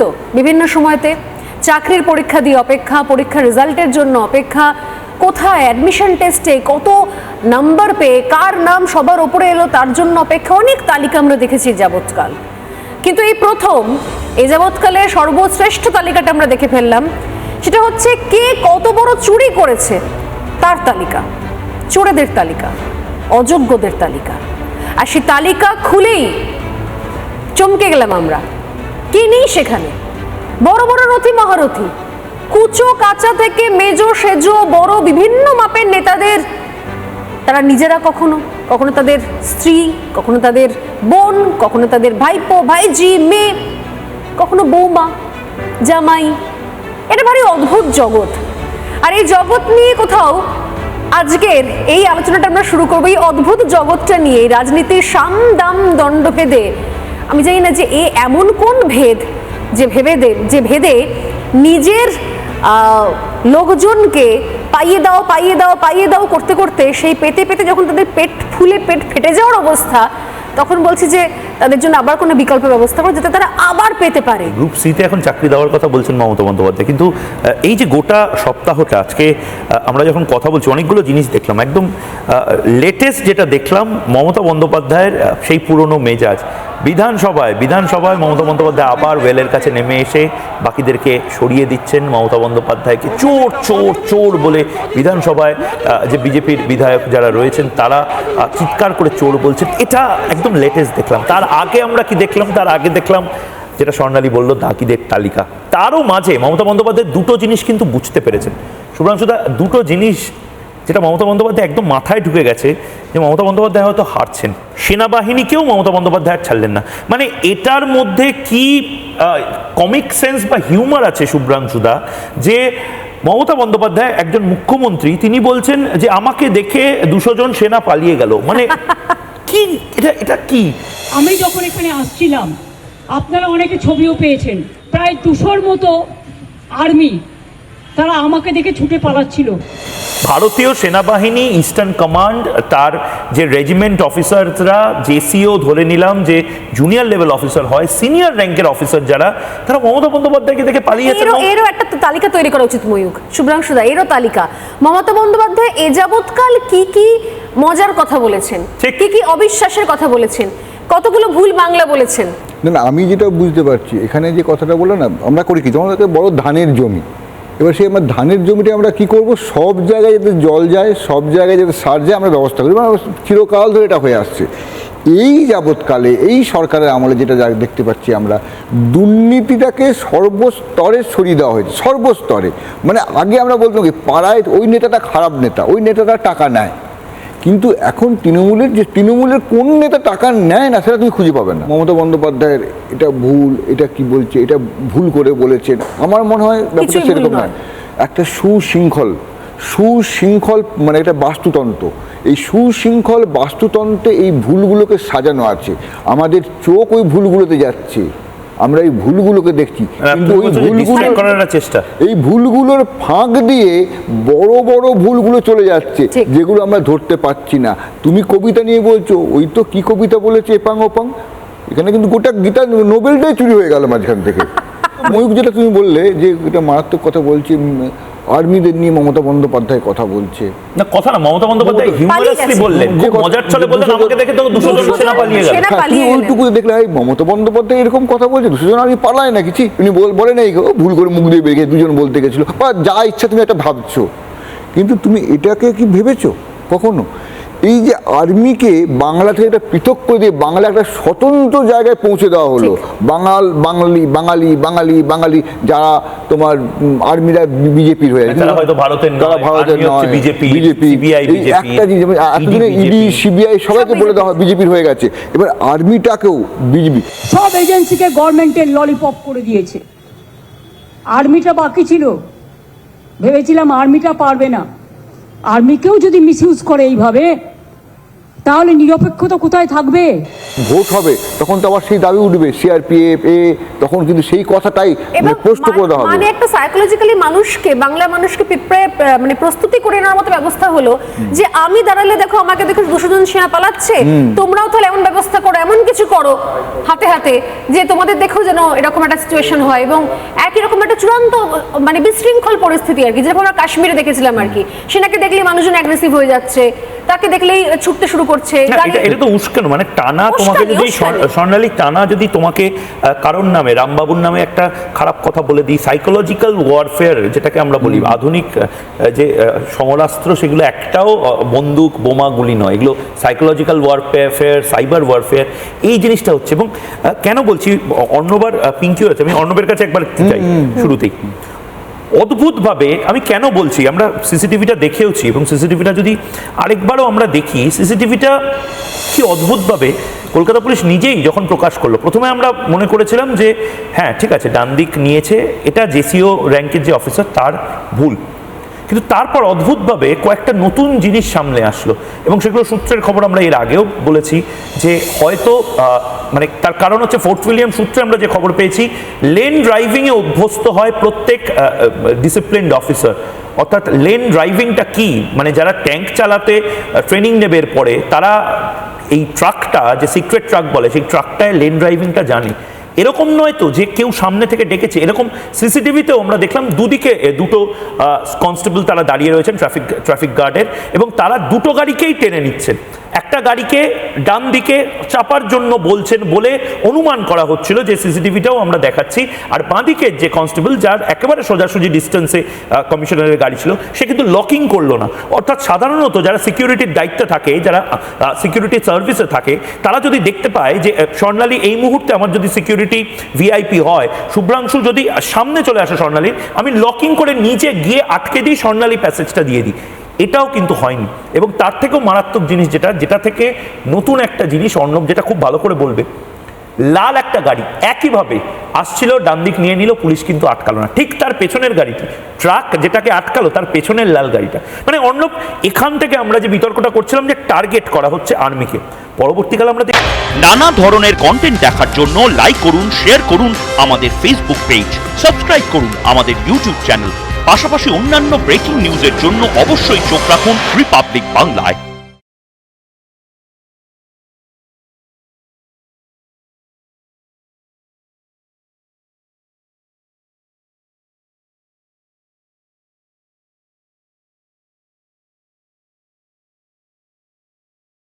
তো বিভিন্ন সময়তে চাকরির পরীক্ষা দিয়ে অপেক্ষা, পরীক্ষার রেজাল্টের জন্য অপেক্ষা, কোথায় অ্যাডমিশন টেস্টে কত নাম্বার পেয়ে, কার নাম সবার ওপরে এলো, তার জন্য অপেক্ষা অনেক তালিকা আমরা দেখেছি যাবৎকাল। কিন্তু এই প্রথম, এই যাবৎকালে সর্বশ্রেষ্ঠ তালিকাটা আমরা দেখে ফেললাম। সেটা হচ্ছে কে কত বড় চুরি করেছে, তার তালিকা। চোরেদের তালিকা, অযোগ্যদের তালিকা। আর সেই তালিকা খুলেই চমকে গেলাম আমরা। কি নেই সেখানে। বড় বড় রথি মহারথী কুচো, কাঁচা থেকে মেজো, সেজো, বড় বিভিন্ন মাপের নেতাদের তারা নিজেরা কখনো কখনো তাদের স্ত্রী, কখনো তাদের বোন, কখনো তাদের ভাইপো ভাইজি মেয়ে, কখনো বৌমা, জামাই। এটা ভারী অদ্ভুত জগৎ। আর এই জগৎ নিয়ে কোথাও আজকের এই আলোচনাটা আমরা শুরু করব। এই অদ্ভুত জগৎটা নিয়ে রাজনীতির সাম দাম দণ্ড ভেদে আমি জানি না যে এ এমন কোন ভেদ, যে ভেবে যে ভেদে নিজের লোকজনকে পাইয়ে দাও পাইয়ে দাও পাইয়ে দাও করতে করতে সেই পেতে পেতে যখন তাদের পেট ফুলে পেট ফেটে যাওয়ার অবস্থা, তখন বলছি যে তাদের জন্য আবার কোনো বিকল্প ব্যবস্থা করো যাতে তারা আবার পেতে পারে। গ্রুপ সিতে এখন চাকরি দেওয়ার কথা বলছেন মমতা বন্দ্যোপাধ্যায়। কিন্তু এই যে গোটা সপ্তাহটা, আজকে আমরা যখন কথা বলছি, অনেকগুলো জিনিস দেখলাম। একদম লেটেস্ট যেটা দেখলাম, মমতা বন্দ্যোপাধ্যায়ের সেই পুরনো মেজাজ। বিধানসভায় বিধানসভায় মমতা বন্দ্যোপাধ্যায় আবার ওয়েলের কাছে নেমে এসে বাকিদেরকে সরিয়ে দিচ্ছেন মমতা বন্দ্যোপাধ্যায়কে। চোর চোর চোর বলে বিধানসভায় যে বিজেপির বিধায়ক যারা রয়েছেন তারা চিৎকার করে চোর বলছেন। এটা একদম লেটেস্ট দেখলাম। তার আগে আমরা কি দেখলাম? তার আগে দেখলাম যেটা স্বর্ণালী বলল দাকিদের তালিকা। তারও মাঝে মমতা বন্দ্যোপাধ্যায় দুটো জিনিস কিন্তু বুঝতে পেরেছেন। শুভ্রাংশুদা দুটো জিনিস যেটা মমতা বন্দ্যোপাধ্যায় একদম মাথায় ঢুকে গেছে যে মমতা বন্দ্যোপাধ্যায় হয়তো হারছেন। সেনাবাহিনীকেও মমতা বন্দ্যোপাধ্যায় ছাড়লেন না। মানে এটার মধ্যে কি কমিক সেন্স বা হিউমার আছে শুভ্রাংশুদা যে মমতা বন্দ্যোপাধ্যায় একজন মুখ্যমন্ত্রী তিনি বলছেন যে আমাকে দেখে দুশো জন সেনা পালিয়ে গেল। মানে কি এটা এটা কি? আমি যখন এখানে আসছিলাম আপনারা অনেকে ছবিও পেয়েছেন। প্রায় দুশোর মতো আর্মি তারা আমাকে দেখে ছুটে পালাচ্ছিল। ভারতীয় সেনাবাহিনী ইস্টার্ন কমান্ড তার যে রেজিমেন্ট অফিসাররা জেসিও ধরে নিলাম যে জুনিয়র লেভেল অফিসার হয় সিনিয়র র্যাঙ্কের অফিসার যারা তারা মমতা বন্দ্যোপাধ্যায়কে দেখে পালিয়েছে এরও এরও একটা তালিকা তৈরি করা উচিত ময়ূক শুভ্রাংশুদা এরও তালিকা। মমতা বন্দ্যোপাধ্যায় এ যাবৎকাল কি কি মজার কথা বলেছেন। কি কি অবিশ্বাসের কথা বলেছেন? কতগুলো ভুল বাংলা বলেছেন? না না আমি যেটা বুঝতে পারছি এখানে যে কথাটা বলল না আমরা করি কি? তোমার কাছে বড় ধানের জমি। এবার সেই আমার ধানের জমিটা আমরা কি করব? সব জায়গায় যাতে জল যায়, সব জায়গায় যাতে সার যায়, আমরা ব্যবস্থা করি। মানে চিরকাল ধরে এটা হয়ে আসছে। এই যাবৎকালে, এই সরকারের আমলে যেটা দেখতে পাচ্ছি আমরা, দুর্নীতিটাকে সর্বস্তরে সরিয়ে দেওয়া হয়েছে, সর্বস্তরে। মানে আগে আমরা বলতাম কি, পাড়ায় ওই নেতাটা খারাপ নেতা, ওই নেতাটা টাকা নেয়। কিন্তু এখন তৃণমূলের যে তৃণমূলের কোন নেতা টাকা নেয় না সেটা তুমি খুঁজে পাবে না। মমতা বন্দ্যোপাধ্যায়ের এটা ভুল এটা কি বলছে এটা ভুল করে বলেছেন। আমার মনে হয় ব্যাপারটা সেরকম নয়। নয়। একটা সুশৃঙ্খল সুশৃঙ্খল মানে এটা বাস্তুতন্ত্র। এই সুশৃঙ্খল বাস্তুতন্ত্রে এই ভুলগুলোকে সাজানো আছে। আমাদের চোখ ওই ভুলগুলোতে যাচ্ছে। আমরা এই ভুলগুলোকে দেখছি। কিন্তু ওই ভুলগুলো করার চেষ্টা। এই ভুলগুলোর ফাঁক দিয়ে বড় বড় ভুলগুলো চলে যাচ্ছে যেগুলো আমরা ধরতে পারছি না। তুমি কবিতা নিয়ে বলছো ওই তো কি কবিতা বলেছে এপাং ওপাং? এখানে কিন্তু গোটা গীতা নোবেলটাই চুরি হয়ে গেল মাঝখান থেকে। ময়ূক যেটা তুমি বললে যে এটা মারাত্মক কথা বলছে আর্মিদের নিয়ে মমতা বন্দ্যোপাধ্যায় কথা বলছে। না কথা না মমতা বন্দ্যোপাধ্যায় পালিয়ে হিউমারাসলি বললেন যে খুব মজার ছলে বললেন আমাকে দেখে তো 200 জন সেনা পালিয়ে গেল। সেনা- হ্যাঁ, পালিয়ে ওইটুকু দেখলে এই মমতা বন্দ্যোপাধ্যায় এরকম কথা বলছে দুজন আমি পালাই না কিছু উনি বল- বলে নাই গো, ভুল করে মুখ দিয়ে বেরিয়ে দুজন বলতে গেছিল। বা যা ইচ্ছা তুমি একটা ভাবছ। কিন্তু তুমি এটাকে কি ভেবেছো? কখনো? এই যে আর্মিকে বাংলা থেকে একটা পৃথক করে দিয়ে বাংলা একটা স্বতন্ত্র জায়গায় পৌঁছে দেওয়া হলো। বাঙাল বাঙালি বাঙালি বাঙালি বাঙালি যারা তোমার আর্মিরা বিজেপির হয়ে। তারা হয়তো ভারতের তারা ভারতের নয় বিজেপি, একটা জিনিস এতদিনে ইডি সিবিআই সবাইকে বলে দেওয়া হয় বিজেপির হয়ে গেছে। এবার আর্মিটাকেও বিজেপি। সব এজেন্সিকে গভর্নমেন্টের ললিপপ করে দিয়েছে। আর্মিটা বাকি ছিল। ভেবেছিলাম আর্মিটা পারবে না। আর্মিকেও যদি মিসইউজ করে এইভাবে তাহলে নিরপেক্ষতা কোথায় থাকবে? ভোট হবে তখন তো আবার সেই দাবি উঠবে সিআরপিএফ এ তখন কিন্তু সেই কথাটাই মানে প্রশ্ন করে দেওয়া হবে। মানে একটা সাইকোলজিক্যালি মানুষকে বাংলা মানুষকে পিঁপড়ে মানে প্রস্তুতি করে নেওয়ার মতো ব্যবস্থা হলো যে আমি দাঁড়ালে দেখো আমাকে দেখো দুশো জন সেনা পালাচ্ছে তোমরাও তাহলে এমন ব্যবস্থা করো এমন কিছু করো হাতে হাতে যে তোমাদের দেখো যেন এরকম একটা সিচুয়েশন হয় এবং একই রকম একটা চূড়ান্ত মানে বিশৃঙ্খল পরিস্থিতি আর কি যেরকম আমরা কাশ্মীরে দেখেছিলাম আর কি। সেনাকে দেখলে মানুষজন অ্যাগ্রেসিভ হয়ে যাচ্ছে তাকে দেখলেই ছুটতে শুরু করছে। এটা এটা তো উস্কানো মানে টানা তোমাকে যদি। স্বর্ণালী টানা যদি তোমাকে কারোর নামে রামবাবুর নামে একটা খারাপ কথা বলে দিই সাইকোলজিক্যাল ওয়ারফেয়ার যেটাকে আমরা বলি আধুনিক যে সমরাস্ত্র সেগুলো একটাও বন্দুক বোমা গুলি নয়। এগুলো সাইকোলজিক্যাল ওয়ারফেয়ার সাইবার ওয়ারফেয়ার এই জিনিসটা হচ্ছে। এবং কেন বলছি অন্যবার পিঙ্কিও আছে আমি অর্ণবের কাছে একবার চাই শুরুতেই। অদ্ভুতভাবে আমি কেন বলছি? আমরা সিসিটিভিটা দেখেওছি এবং সিসিটিভিটা যদি আরেকবারও আমরা দেখি, সিসিটিভিটা কি অদ্ভুতভাবে কলকাতা পুলিশ নিজেই যখন প্রকাশ করল, প্রথমে আমরা মনে করেছিলাম যে হ্যাঁ ঠিক আছে ডান দিক নিয়েছে, এটা জেসিও র্যাঙ্কের যে অফিসার, তার ভুল। কিন্তু তারপর অদ্ভুতভাবে কয়েকটা নতুন জিনিস সামনে আসলো। এবং সেগুলো সূত্রের খবর আমরা এর আগেও বলেছি যে হয়তো মানে তার কারণ হচ্ছে ফোর্ট উইলিয়াম সূত্রে আমরা যে খবর পেয়েছি, লেন ড্রাইভিংয়ে অভ্যস্ত হয় প্রত্যেক ডিসিপ্লিনড অফিসার অর্থাৎ লেন ড্রাইভিংটা কি? মানে যারা ট্যাঙ্ক চালাতে ট্রেনিং নেবে এরপরে, তারা এই ট্রাকটা, যে সিক্রেট ট্রাক বলে, সেই ট্রাকটায় লেন ড্রাইভিংটা জানে। এরকম নয় তো যে কেউ সামনে থেকে ডেকেছে। এরকম সিসিটিভিতেও আমরা দেখলাম দুদিকে দুটো কনস্টেবল তারা দাঁড়িয়ে রয়েছেন ট্রাফিক ট্রাফিক গার্ডের এবং তারা দুটো গাড়িকেই টেনে নিচ্ছেন। একটা গাড়িকে ডান দিকে চাপার জন্য বলছেন বলে অনুমান করা হচ্ছিল যে সিসিটিভিটাও আমরা দেখাচ্ছি। আর বাঁদিকের যে কনস্টেবল যার একেবারে সোজাসুজি ডিস্টেন্সে কমিশনারের গাড়ি ছিল, সে কিন্তু লকিং করল না। অর্থাৎ সাধারণত যারা সিকিউরিটির দায়িত্বে থাকে, যারা সিকিউরিটি সার্ভিসে থাকে, তারা যদি দেখতে পায় যে স্বর্ণালী এই মুহূর্তে আমার যদি সিকিউরিটি ভিআইপি হয়, শুভ্রাংশু যদি সামনে চলে আসে স্বর্ণালী, আমি লকিং করে নিচে গিয়ে আটকে দিই স্বর্ণালী প্যাসেজটা দিয়ে দিই। এটাও কিন্তু হয়নি। এবং তার থেকেও মারাত্মক জিনিস যেটা যেটা থেকে নতুন একটা জিনিস অর্ণব যেটা খুব ভালো করে বলবে লাল একটা গাড়ি, একইভাবে আসছিল, ডান দিক নিয়ে নিল, পুলিশ কিন্তু আটকালো না। ঠিক তার পেছনের গাড়িটি, ট্রাক যেটাকে আটকালো, তার পেছনের লাল গাড়িটা। মানে অন্য, এখান থেকে আমরা যে বিতর্কটা করছিলাম যে টার্গেট করা হচ্ছে আর্মিকে। পরবর্তীকালে আমরা দেখি নানা ধরনের কন্টেন্ট দেখার জন্য লাইক করুন শেয়ার করুন আমাদের ফেসবুক পেজ সাবস্ক্রাইব করুন আমাদের ইউটিউব চ্যানেল পাশাপাশি অন্যান্য ব্রেকিং নিউজের জন্য অবশ্যই চোখ রাখুন রিপাবলিক বাংলায়